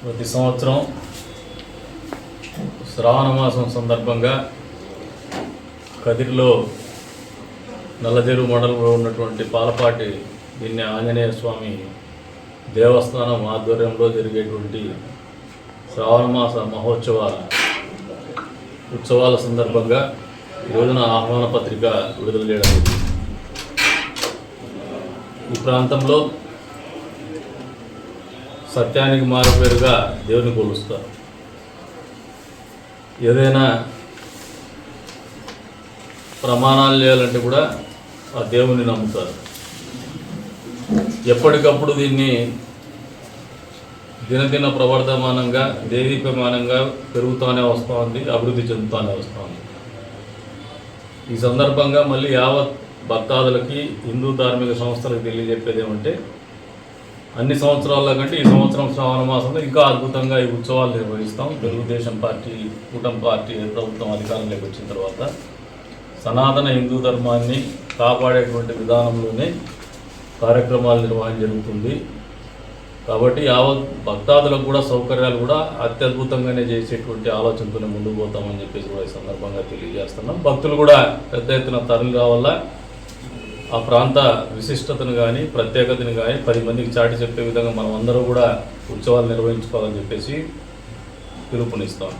ప్రతి సంవత్సరం శ్రావణ మాసం సందర్భంగా కదిరిలో నల్లజెరువు మండలంలో ఉన్నటువంటి పాలపాటి దీన్ని ఆంజనేయ స్వామి దేవస్థానం ఆధ్వర్యంలో జరిగేటువంటి శ్రావణ మాస మహోత్సవాల ఉత్సవాల సందర్భంగా ఈరోజున రోజున ఆహ్వాన పత్రిక విడుదల చేయడం జరిగింది. ఈ ప్రాంతంలో సత్యానికి మారుపేరుగా దేవుని కొలుస్తారు. ఏదైనా ప్రమాణాలు చేయాలంటే కూడా ఆ దేవుని నమ్ముతారు. ఎప్పటికప్పుడు దీన్ని దినదిన ప్రవర్ధమానంగా దేదీప్యమానంగా పెరుగుతూనే వస్తూ ఉంది అభివృద్ధి చెందుతూనే వస్తూ ఉంది. ఈ సందర్భంగా మళ్ళీ యావత్ భక్తాదులకి హిందూ ధార్మిక సంస్థలకు తెలియజెప్పేది ఏమంటే అన్ని సంవత్సరాల కంటే ఈ సంవత్సరం శ్రావణ మాసంలో ఇంకా అద్భుతంగా ఈ ఉత్సవాలు నిర్వహిస్తాం. తెలుగుదేశం పార్టీ కూటమి పార్టీ ప్రభుత్వం అధికారంలోకి వచ్చిన తర్వాత సనాతన హిందూ ధర్మాన్ని కాపాడేటువంటి విధానంలోనే కార్యక్రమాలు నిర్వహణ జరుగుతుంది. కాబట్టి యావత్ భక్తాదులకు కూడా సౌకర్యాలు కూడా అత్యద్భుతంగానే చేసేటువంటి ఆలోచనతోనే ముందుకు పోతామని చెప్పేసి కూడా ఈ సందర్భంగా తెలియజేస్తున్నాం. భక్తులు కూడా పెద్ద ఎత్తున తరలి రావాలా ఆ ప్రాంత విశిష్టతను కానీ ప్రత్యేకతను కానీ పది మందికి చాటి చెప్పే విధంగా మనం అందరూ కూడా ఉత్సవాలు నిర్వహించుకోవాలని చెప్పేసి పిలుపునిస్తాము